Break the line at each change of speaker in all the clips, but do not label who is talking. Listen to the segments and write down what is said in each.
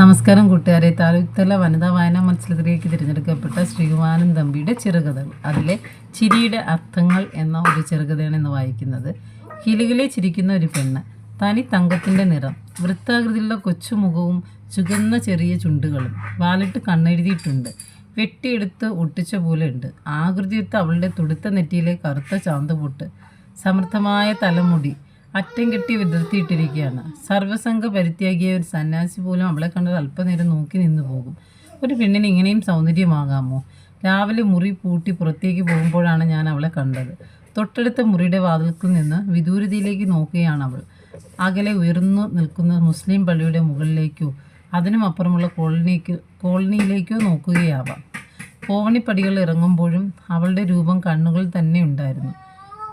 നമസ്കാരം കൂട്ടുകാരെ. താലൂക്ക് തല വനിതാ വായനാ മത്സരത്തിലേക്ക് തിരഞ്ഞെടുക്കപ്പെട്ട ശ്രീകുമാരൻ തമ്പിയുടെ ചെറുകഥകൾ അതിലെ ചിരിയുടെ അർത്ഥങ്ങൾ എന്ന ഒരു ചെറുകഥയാണ് ഇന്ന് വായിക്കുന്നത്. കിളികളെ ചിരിക്കുന്ന ഒരു പെണ്ണ് തനി തങ്കത്തിന്റെ നിറം വൃത്താകൃതിയിലുള്ള കൊച്ചുമുഖവും ചുകന്ന ചെറിയ ചുണ്ടുകളും വാലിട്ട് കണ്ണെഴുതിയിട്ടുണ്ട്. വെട്ടിയെടുത്ത് ഒട്ടിച്ച പോലെ ഉണ്ട്. ആകൃതിയൊത്ത് അവളുടെ തുടുത്ത നെറ്റിയിലെ കറുത്ത ചാന്തപൊട്ട് സമൃദ്ധമായ തലമുടി അറ്റം കെട്ടി വിതർത്തിയിട്ടിരിക്കുകയാണ്. സർവസംഘ പരിത്യാഗിയ ഒരു സന്യാസി പോലും അവളെ കണ്ടത് അല്പനേരം നോക്കി നിന്നു പോകും. ഒരു പെണ്ണിന് ഇങ്ങനെയും സൗന്ദര്യമാകാമോ? രാവിലെ മുറി പൂട്ടി പുറത്തേക്ക് പോകുമ്പോഴാണ് ഞാൻ അവളെ കണ്ടത്. തൊട്ടടുത്ത മുറിയുടെ വാതിൽക്കിൽ നിന്ന് വിദൂരതയിലേക്ക് നോക്കുകയാണ് അവൾ. അകലെ ഉയർന്നു നിൽക്കുന്ന മുസ്ലിം പള്ളിയുടെ മുകളിലേക്കോ അതിനും അപ്പുറമുള്ള കോളനിക്ക് കോളനിയിലേക്കോ നോക്കുകയാവാം. കോവണിപ്പടികൾ ഇറങ്ങുമ്പോഴും അവളുടെ രൂപം കണ്ണുകളിൽ തന്നെ ഉണ്ടായിരുന്നു.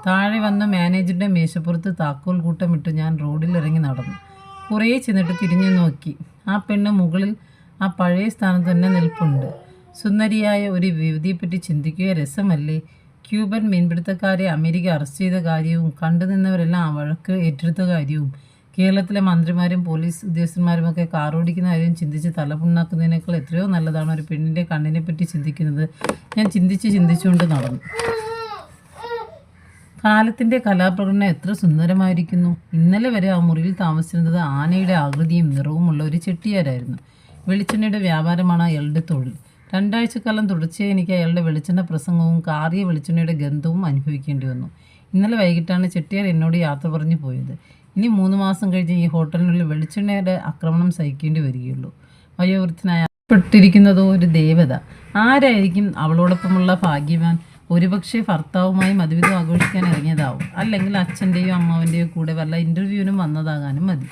താഴെ വന്ന മാനേജറുടെ മേശപ്പുറത്ത് താക്കോൽ കൂട്ടമിട്ട് ഞാൻ റോഡിൽ ഇറങ്ങി നടന്നു. കുറേ ചെന്നിട്ട് തിരിഞ്ഞു നോക്കി. ആ പെണ്ണ് മുകളിൽ ആ പഴയ സ്ഥാനത്ത് തന്നെ നിൽപ്പുണ്ട്. സുന്ദരിയായ ഒരു യുവതിയെപ്പറ്റി ചിന്തിക്കുക രസമല്ലേ? ക്യൂബൻ മീൻപിടുത്തക്കാരെ അമേരിക്ക അറസ്റ്റ് ചെയ്ത കാര്യവും കണ്ടുനിന്നവരെല്ലാം വഴക്ക് ഏറ്റെടുത്ത കാര്യവും. കേരളത്തിലെ മന്ത്രിമാരും പോലീസ് ഉദ്യോഗസ്ഥന്മാരുമൊക്കെ കാറോടിക്കുന്ന കാര്യം ചിന്തിച്ച് തലപുണ്ണാക്കുന്നതിനേക്കാൾ എത്രയോ നല്ലതാണ് ഒരു പെണ്ണിന്റെ കണ്ണിനെ പറ്റി ചിന്തിക്കുന്നത്. ഞാൻ ചിന്തിച്ച് ചിന്തിച്ചുകൊണ്ട് നടന്നു. കാലത്തിന്റെ കലാപ്രകടനം എത്ര സുന്ദരമായിരിക്കുന്നു. ഇന്നലെ വരെ ആ മുറിയിൽ താമസിച്ചിരുന്നത് ആനയുടെ ആകൃതിയും നിറവുമുള്ള ഒരു ചെട്ടിയാരായിരുന്നു. വെളിച്ചെണ്ണയുടെ വ്യാപാരമാണ് അയാളുടെ തൊഴിൽ. രണ്ടാഴ്ചക്കാലം തുടർച്ചയായി എനിക്ക് അയാളുടെ വെളിച്ചെണ്ണ പ്രസംഗവും കാറിയ വെളിച്ചെണ്ണയുടെ ഗന്ധവും അനുഭവിക്കേണ്ടി വന്നു. ഇന്നലെ വൈകിട്ടാണ് ചെട്ടിയാർ എന്നോട് യാത്ര പറഞ്ഞു പോയത്. ഇനി മൂന്ന് മാസം കഴിഞ്ഞ് ഈ ഹോട്ടലിനുള്ളിൽ വെളിച്ചെണ്ണയുടെ ആക്രമണം സഹിക്കേണ്ടി വരികയുള്ളൂ. വയോവൃദ്ധനായ പെട്ടിരിക്കുന്നതോ ഒരു ദേവത. ആരായിരിക്കും അവളോടൊപ്പമുള്ള ഭാഗ്യവാൻ? ഒരുപക്ഷെ ഭർത്താവുമായി മധുവിധം ആഘോഷിക്കാൻ ഇറങ്ങിയതാവും. അല്ലെങ്കിൽ അച്ഛന്റെയോ അമ്മാവന്റെയോ കൂടെ വല്ല ഇന്റർവ്യൂവിനും വന്നതാകാനും മതി.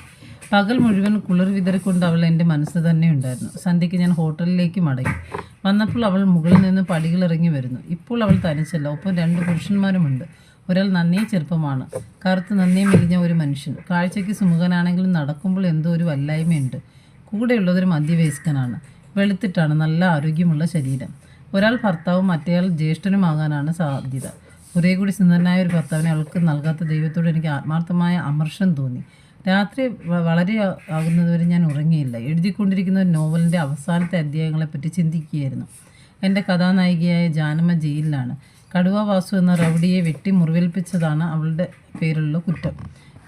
പകൽ മുഴുവൻ കുളിർ വിതറിക്കൊണ്ട് അവൾ എന്റെ മനസ്സ് തന്നെ ഉണ്ടായിരുന്നു. സന്ധ്യയ്ക്ക് ഞാൻ ഹോട്ടലിലേക്ക് മടങ്ങി. വന്നപ്പോൾ അവൾ മുകളിൽ നിന്ന് പടികൾ ഇറങ്ങി വരുന്നു. ഇപ്പോൾ അവൾ തനിച്ചല്ല. ഒപ്പം രണ്ട് പുരുഷന്മാരുമുണ്ട്. ഒരാൾ നന്നേ ചെറുപ്പമാണ്. കറുത്ത് നന്നേ മെലിഞ്ഞ ഒരു മനുഷ്യൻ. കാഴ്ചയ്ക്ക് സുമുഖനാണെങ്കിലും നടക്കുമ്പോൾ എന്തോ ഒരു വല്ലായ്മയുണ്ട്. കൂടെയുള്ളതൊരു മധ്യവയസ്കനാണ്. വെളുത്തിട്ടാണ്. നല്ല ആരോഗ്യമുള്ള ശരീരം. ഒരാൾ ഭർത്താവും മറ്റേയാൾ ജ്യേഷ്ഠനുമാകാനാണ് സാധ്യത. കുറേ കൂടി സുന്ദരനായ ഒരു ഭർത്താവിനെ അവൾക്ക് നൽകാത്ത ദൈവത്തോട് എനിക്ക് ആത്മാർത്ഥമായ അമർഷം തോന്നി. രാത്രി വളരെ ആകുന്നതുവരെ ഞാൻ ഉറങ്ങിയില്ല. എഴുതിക്കൊണ്ടിരിക്കുന്ന ഒരു നോവലിന്റെ അവസാനത്തെ അധ്യായങ്ങളെപ്പറ്റി ചിന്തിക്കുകയായിരുന്നു. എന്റെ കഥാനായികയായ ജാനമ്മ ജയിലിലാണ്. കടുവ വാസു എന്ന റൗഡിയെ വെട്ടി മുറിവേൽപ്പിച്ചതാണ് അവളുടെ പേരുള്ള കുറ്റം.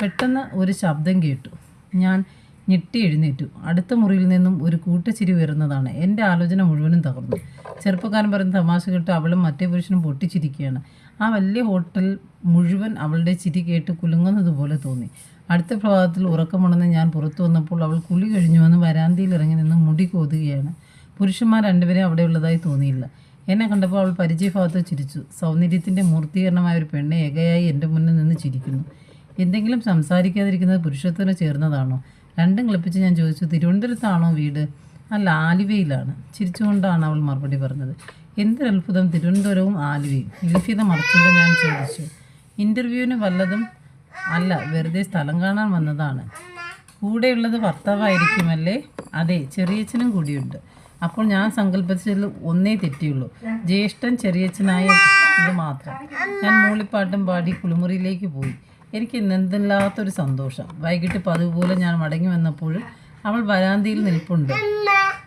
പെട്ടെന്ന് ഒരു ശബ്ദം കേട്ടു. ഞാൻ ഞെട്ടി എഴുന്നേറ്റു. അടുത്ത മുറിയിൽ നിന്നും ഒരു കൂട്ടച്ചിരി ഉയർന്നതാണ്. എന്റെ ആലോചന മുഴുവനും തകർന്നു. ചെറുപ്പക്കാരൻ പറയുന്ന തമാശ കേട്ട് അവളും മറ്റേ പുരുഷനും പൊട്ടിച്ചിരിക്കുകയാണ്. ആ വലിയ ഹോട്ടൽ മുഴുവൻ അവളുടെ ചിരി കേട്ട് കുലുങ്ങുന്നത് പോലെ തോന്നി. അടുത്ത പ്രഭാതത്തിൽ ഉറക്കമുണന്ന് ഞാൻ പുറത്തു വന്നപ്പോൾ അവൾ കുളി കഴിഞ്ഞുവെന്ന് വരാന്തയിൽ ഇറങ്ങി നിന്ന് മുടി കോതുകയാണ് പുരുഷന്മാർ രണ്ടുപേരെ അവിടെ ഉള്ളതായി തോന്നിയില്ല. എന്നെ കണ്ടപ്പോൾ അവൾ പരിചയഭാഗത്ത് ചിരിച്ചു. സൗന്ദര്യത്തിന്റെ മൂർത്തീകരണമായ ഒരു പെണ്ണെ ഏകയായി എന്റെ മുന്നിൽ നിന്ന് ചിരിക്കുന്നു. എന്തെങ്കിലും സംസാരിക്കാതിരിക്കുന്നത് പുരുഷത്വത്തിന് ചേർന്നതാണോ? രണ്ടും കളിപ്പിച്ച് ഞാൻ ചോദിച്ചു തിരുവനന്തപുരത്താണോ വീട്? അല്ല ആലുവയിലാണ്. ചിരിച്ചുകൊണ്ടാണ് അവൾ മറുപടി പറഞ്ഞത്. എന്തൊരത്ഭുതം തിരുവനന്തപുരവും ആലുവയും. ഇൽഫിത മറച്ചുകൊണ്ട് ഞാൻ ചോദിച്ചു ഇന്റർവ്യൂവിന് വല്ലതും അല്ല വെറുതെ സ്ഥലം കാണാൻ വന്നതാണ്. കൂടെയുള്ളത് ഭർത്താവായിരിക്കുമല്ലേ? അതെ ചെറിയച്ഛനും കൂടിയുണ്ട്. അപ്പോൾ ഞാൻ സങ്കല്പിച്ചതിൽ ഒന്നേ തെറ്റിയുള്ളൂ. ജ്യേഷ്ഠൻ ചെറിയച്ഛനായ ഇത് മാത്രം. ഞാൻ മൂളിപ്പാട്ടും പാടി കുളിമുറിയിലേക്ക് പോയി. എനിക്ക് ഇന്നെന്തില്ലാത്തൊരു സന്തോഷം. വൈകിട്ട് പതുപോലെ ഞാൻ മടങ്ങി വന്നപ്പോൾ അവൾ വരാന്തിയിൽ നിൽപ്പുണ്ട്.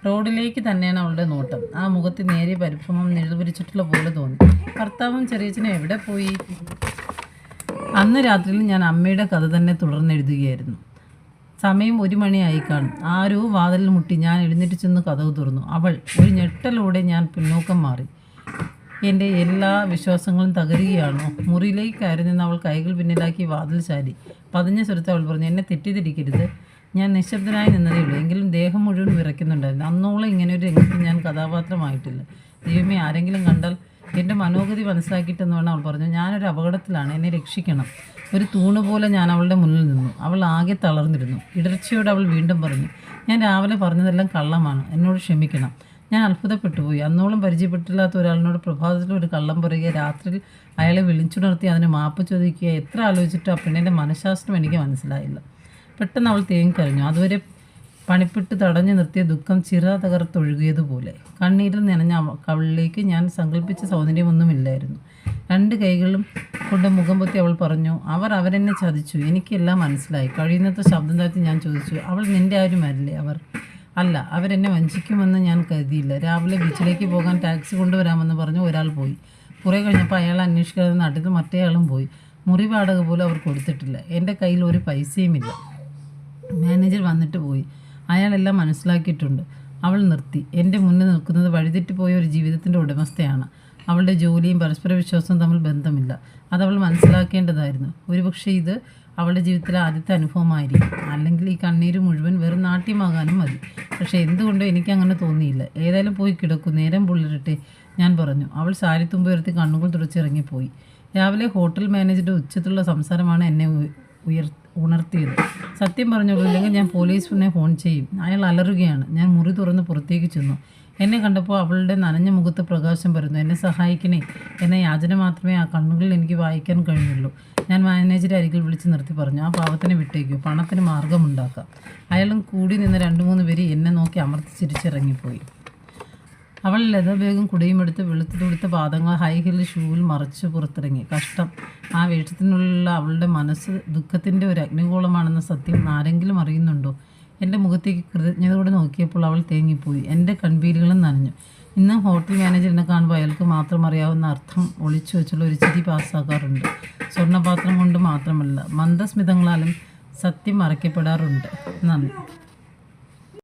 റോഡിലേക്ക് തന്നെയാണ് അവളുടെ നോട്ടം. ആ മുഖത്ത് നേരിയ പരിഭ്രമം നിഴൽവരിച്ചിട്ടുള്ള പോലെ തോന്നി. ഭർത്താവും ചെറിയച്ഛനും എവിടെ പോയി? അന്ന് രാത്രിയിൽ ഞാൻ അമ്മയുടെ കഥ തന്നെ തുടർന്നെഴുതുകയായിരുന്നു. സമയം ഒരു മണിയായി കാണും. ആരോ വാതിലിൽ മുട്ടി ഞാൻ എഴുന്നേറ്റ് ചെന്ന് കഥവ് തുറന്നു. അവൾ ഒരു ഞെട്ടലൂടെ ഞാൻ പിന്നോക്കം മാറി. എന്റെ എല്ലാ വിശ്വാസങ്ങളും തകരുകയാണോ? മുറിയിലേക്ക് കയറി നിന്ന് അവൾ കൈകൾ പിന്നിലാക്കി വാതിൽ ചാരി. പതിഞ്ഞ സ്വരത്ത് അവൾ പറഞ്ഞു എന്നെ തെറ്റിദ്ധരിക്കരുത്. ഞാൻ നിശബ്ദനായി നിന്നതേ ഉള്ളൂ. എങ്കിലും ദേഹം മുഴുവൻ വിറയ്ക്കുന്നുണ്ടായിരുന്നു. അന്നോളം ഇങ്ങനെ ഒരു രംഗത്ത് ഞാൻ കഥാപാത്രമായിട്ടില്ല. ദൈവമേ ആരെങ്കിലും കണ്ടാൽ എന്റെ മനോഗതി മനസ്സിലാക്കിയിട്ടെന്ന് വേണം അവൾ പറഞ്ഞു. ഞാനൊരു അപകടത്തിലാണ്. എന്നെ രക്ഷിക്കണം. ഒരു തൂണ് പോലെ ഞാൻ അവളുടെ മുന്നിൽ നിന്നു. അവൾ ആകെ തളർന്നിരുന്നു. ഇടർച്ചയോടെ അവൾ വീണ്ടും പറഞ്ഞു ഞാൻ രാവിലെ പറഞ്ഞതെല്ലാം കള്ളമാണ്. എന്നോട് ക്ഷമിക്കണം. ഞാൻ അത്ഭുതപ്പെട്ടു പോയി അന്നോളം പരിചയപ്പെട്ടില്ലാത്ത ഒരാളിനോട് പ്രഭാതത്തിൽ ഒരു കള്ളം പറയുക രാത്രിയിൽ അയാളെ വിളിച്ചുണർത്തി അതിന് മാപ്പ് ചോദിക്കുക എത്ര ആലോചിച്ചിട്ടും ആ പെണ്ണിന്റെ മനഃശാസ്ത്രം എനിക്ക് മനസ്സിലായില്ല. പെട്ടെന്ന് അവൾ തേങ്ങിക്കരഞ്ഞു. അതുവരെ പണിപ്പെട്ട് തടഞ്ഞു നിർത്തിയ ദുഃഖം ചിറ തകർത്തൊഴുകിയതുപോലെ. കണ്ണീരിൽ നനഞ്ഞ കവളിലേക്ക് ഞാൻ സങ്കല്പിച്ച സൗന്ദര്യമൊന്നുമില്ലായിരുന്നു. രണ്ട് കൈകളും കൊണ്ട് മുഖം പൊത്തി അവൾ പറഞ്ഞു അവർ അവരെന്നെ ചതിച്ചു. എനിക്കെല്ലാം മനസ്സിലായി. കഴിയുന്നത്ര ശബ്ദം താഴ്ത്തി ഞാൻ ചോദിച്ചു അവൾ നിന്റെ ആരും അല്ലേ അവർ? അല്ല അവരെന്നെ വഞ്ചിക്കുമെന്ന് ഞാൻ കരുതിയില്ല. രാവിലെ ബീച്ചിലേക്ക് പോകാൻ ടാക്സി കൊണ്ടുവരാമെന്ന് പറഞ്ഞ് ഒരാൾ പോയി. കുറേ കഴിഞ്ഞപ്പോൾ അയാൾ അന്വേഷിക്കാതെ നാട്ടിൽ മറ്റേയാളും പോയി. മുറി വാടക പോലും അവർ കൊടുത്തിട്ടില്ല. എന്റെ കയ്യിൽ ഒരു പൈസയുമില്ല മാനേജർ വന്നിട്ട് പോയി. അയാളെല്ലാം മനസ്സിലാക്കിയിട്ടുണ്ട്. അവൾ നിർത്തി. എന്റെ മുന്നിൽ നിൽക്കുന്നത് വഴിതെറ്റിപ്പോയ ഒരു ജീവിതത്തിന്റെ ഉടമസ്ഥയാണ്. അവളുടെ ജോലിയും പരസ്പര വിശ്വാസവും തമ്മിൽ ബന്ധമില്ല. അതവൾ മനസ്സിലാക്കേണ്ടതായിരുന്നു. ഒരുപക്ഷെ ഇത് അവളുടെ ജീവിതത്തിലെ ആദ്യത്തെ അനുഭവമായിരിക്കും. അല്ലെങ്കിൽ ഈ കണ്ണീര് മുഴുവൻ വെറും നാട്യമാകാനും മതി. പക്ഷേ എന്തുകൊണ്ടോ എനിക്ക് അങ്ങനെ തോന്നിയില്ല. ഏതായാലും പോയി കിടക്കും. നേരം പുള്ളിരട്ടെ ഞാൻ പറഞ്ഞു. അവൾ സാരിത്തുമ്പ് ഉയർത്തി കണ്ണുകൾ തുടച്ചിറങ്ങിപ്പോയി രാവിലെ ഹോട്ടൽ മാനേജറുടെ ഉച്ചത്തിലുള്ള സംസാരമാണ് എന്നെ ഉയർ ഉണർത്തിയത്. സത്യം പറഞ്ഞോളൂ ഇല്ലെങ്കിൽ ഞാൻ പോലീസിനെ ഫോൺ ചെയ്യും. അയാൾ അലറുകയാണ്. ഞാൻ മുറി തുറന്ന് പുറത്തേക്ക് ചെന്നു. എന്നെ കണ്ടപ്പോൾ അവളുടെ നനഞ്ഞ മുഖത്ത് പ്രകാശം വരുന്നു എന്നെ സഹായിക്കണേ. എന്ന യാചന മാത്രമേ ആ കണ്ണുകളിൽ എനിക്ക് വായിക്കാൻ കഴിഞ്ഞുള്ളൂ ഞാൻ മാനേജറെ അരികിൽ വിളിച്ച് നിർത്തി പറഞ്ഞു. ആ പാവത്തിനെ വിട്ടേക്കൂ. പണത്തിന് മാർഗമുണ്ടാക്കാം. അയാളും കൂടി നിന്ന് രണ്ട് മൂന്ന് പേര് എന്നെ നോക്കി അമർത്തി ചിരിച്ചിറങ്ങിപ്പോയി. അവൾ ലതബേഗം കുടയും എടുത്ത് വെളുത്തു പാദങ്ങൾ ഹൈ ഹിൽ ഷൂവിൽ മറച്ച് പുറത്തിറങ്ങി. കഷ്ടം. ആ വേഷത്തിനുള്ള അവളുടെ മനസ്സ് ദുഃഖത്തിന്റെ ഒരു അഗ്നികോളമാണെന്ന സത്യം ആരെങ്കിലും അറിയുന്നുണ്ടോ? എന്റെ മുഖത്തേക്ക് കൃതജ്ഞതയോടെ നോക്കിയപ്പോൾ അവൾ തേങ്ങിപ്പോയി. എന്റെ കൺപീലുകളും നനഞ്ഞു. ഇന്ന് ഹോട്ടൽ മാനേജറിനെ കാണുമ്പോൾ അയാൾക്ക് മാത്രം അറിയാവുന്ന അർത്ഥം ഒളിച്ചു വെച്ചുള്ള ഒരു ചിരി പാസ്സാക്കാറുണ്ട്. സ്വർണപാത്രം കൊണ്ട് മാത്രമല്ല മന്ദസ്മിതങ്ങളാലും സത്യം മറയ്ക്കപ്പെടാറുണ്ട്. നന്ദി.